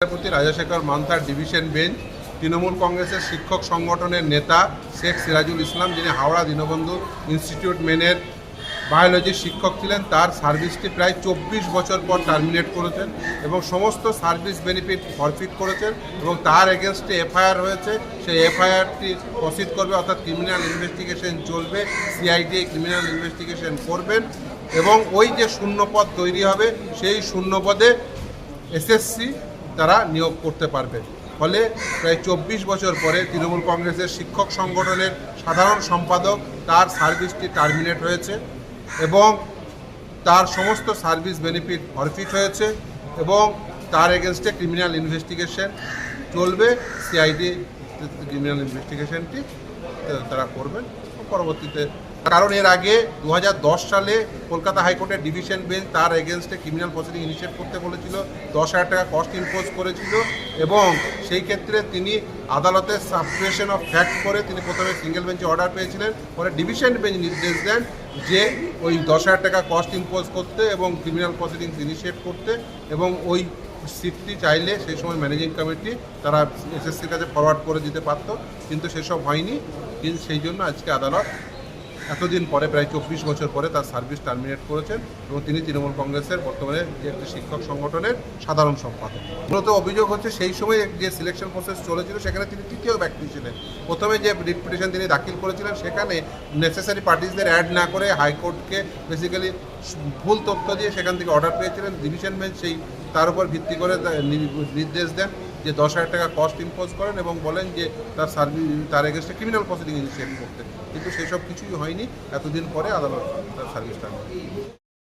বিচারপতি Rajasekhar মান্থার division bench, Trinamool কংগ্রেসের শিক্ষক সংগঠনের নেতা শেখ সিরাজুল ইসলাম, যিনি হাওড়া দীনবন্ধু ইনস্টিটিউট মেনের বায়োলজির শিক্ষক ছিলেন, তার সার্ভিসটি প্রায় চব্বিশ বছর পর টার্মিনেট করেছেন এবং সমস্ত সার্ভিস বেনিফিট ফরফিট করেছেন এবং তার এগেনস্টে এফআইআর হয়েছে। সেই এফআইআরটি প্রসিড করবে, অর্থাৎ ক্রিমিনাল ইনভেস্টিগেশন চলবে সিআইডি ক্রিমিনাল ইনভেস্টিগেশন করবেন এবং ওই যে শূন্যপদ তৈরি হবে, সেই শূন্যপদে এসএসসি তারা নিয়োগ করতে পারবে। ফলে প্রায় চব্বিশ বছর পরে তৃণমূল কংগ্রেসের শিক্ষক সংগঠনের সাধারণ সম্পাদক তার সার্ভিসটি টার্মিনেট হয়েছে এবং তার সমস্ত সার্ভিস বেনিফিট ফরফিট হয়েছে এবং তার এগেনস্টে ক্রিমিনাল ইনভেস্টিগেশন চলবে। সিআইডি ক্রিমিনাল ইনভেস্টিগেশনটি তারা করবেন। পরবর্তীতে কারণ এর আগে দু হাজার দশ সালে কলকাতা হাইকোর্টের ডিভিশন বেঞ্চ তার এগেনস্টে ক্রিমিনাল প্রসিডিং ইনিশিয়েট করতে বলেছিল, দশ হাজার টাকা কস্ট ইম্পোজ করেছিল এবং সেই ক্ষেত্রে তিনি আদালতের সাবস্ক্রিপশন অফ ফ্যাক্ট করে তিনি প্রথমে সিঙ্গেল বেঞ্চে অর্ডার পেয়েছিলেন, পরে ডিভিশন বেঞ্চ নির্দেশ দেন যে ওই দশ হাজার টাকা কস্ট ইম্পোজ করতে এবং ক্রিমিনাল প্রসিডিংস ইনিশিয়েট করতে এবং ওই সিটটি চাইলে সেই সময় ম্যানেজিং কমিটি তারা এসএসসির কাছে ফরওয়ার্ড করে দিতে পারতো, কিন্তু সেসব হয়নি, কিন্তু সেই জন্য আজকে আদালত এতদিন পরে, প্রায় চব্বিশ বছর পরে তার সার্ভিস টার্মিনেট করেছেন এবং তিনি তৃণমূল কংগ্রেসের বর্তমানে যে একটি শিক্ষক সংগঠনের সাধারণ সম্পাদক। মূলত অভিযোগ হচ্ছে সেই সময় যে সিলেকশন প্রসেস চলেছিল, সেখানে তিনি তৃতীয় ব্যক্তি ছিলেন। প্রথমে যে রিপিটেশন তিনি দাখিল করেছিলেন, সেখানে নেসেসারি পার্টিসদের অ্যাড না করে হাইকোর্টকে বেসিক্যালি ভুল তথ্য দিয়ে সেখান থেকে অর্ডার পেয়েছিলেন। ডিভিশন বেঞ্চ সেই, তার উপর ভিত্তি করে নির্দেশ দেন। যে দশ হাজার টাকা কস্ট ইম্পোজ করেন এবং বলেন যে তার সার্ভিস তার এগেনস্টে ক্রিমিনাল প্রসিডিং ইনিশিয়েট করতে। কিন্তু সেসব কিছুই হয়নি। এতদিন পরে আদালত তার সার্ভিসটা